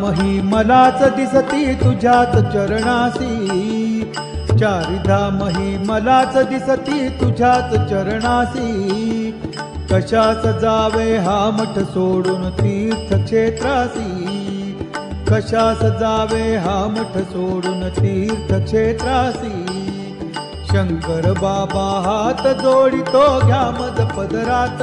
धामही मलाच दिसती तुझ्याच चरणासी. चारिधाम ही मलाच दिसती तुझ्याच चरणासी. कशास जावे हा मठ सोडून तीर्थक्षेत्रासी? कशास जावे हा मठ सोडून तीर्थक्षेत्रासी? शंकर बाबा हात जोडितो घ्या मज पदरात.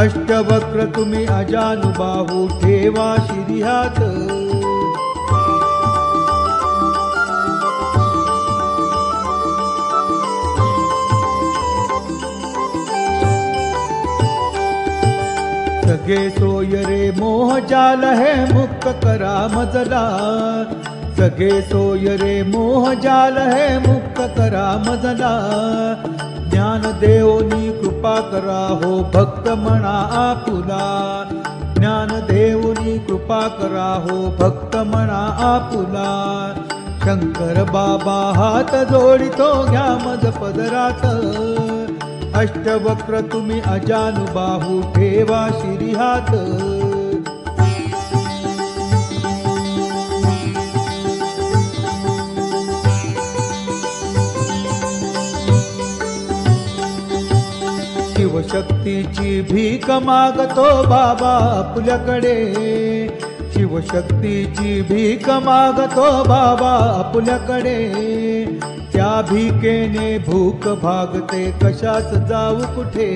अष्टवक्र तुम्ही अजानुबाहू ठेवा शिरिहात. सगे सोय रे मोह जाल है मुक्त करा मजला. सगे सोय रे मोह जाल है मुक्त करा मजला. ज्ञान देवनी कृपा करा हो भक्त हो भक्त म्हणा आपुला. शंकर बाबा हात जोडितो घ्या मज पदरात. अष्टवक्र तुम्ही अजानुबाहू ठेवा शिरी हात. शिवशक्तीची भीक मागतो बाबा आपल्याकडे. शिवशक्तीची भीक मागतो बाबा आपल्याकडे. त्या भीकेने भूक भागते कशाच जाऊ कुठे?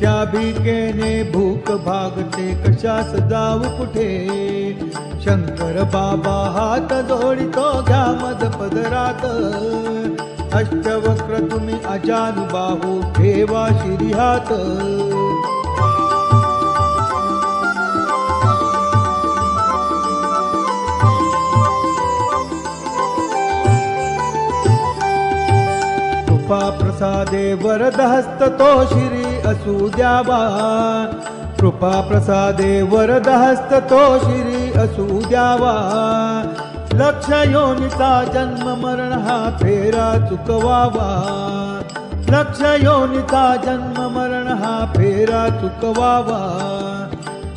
त्या भीकेने भूक भागते कशाच जाऊ कुठे? शंकर बाबा हात जोडितो घ्या मज पदरात. अष्टवक्र तुम्ही अजानुबाहू ठेवा शिरी हात प्रसादेव वरदहस्तिरिवा कृपा प्रसादेव वरदहस्तिरिु द्यावा लक्षोनिता जन्म मरणेरा चुकवा लक्ष योनि सा जन्म फेरा चुकवावा।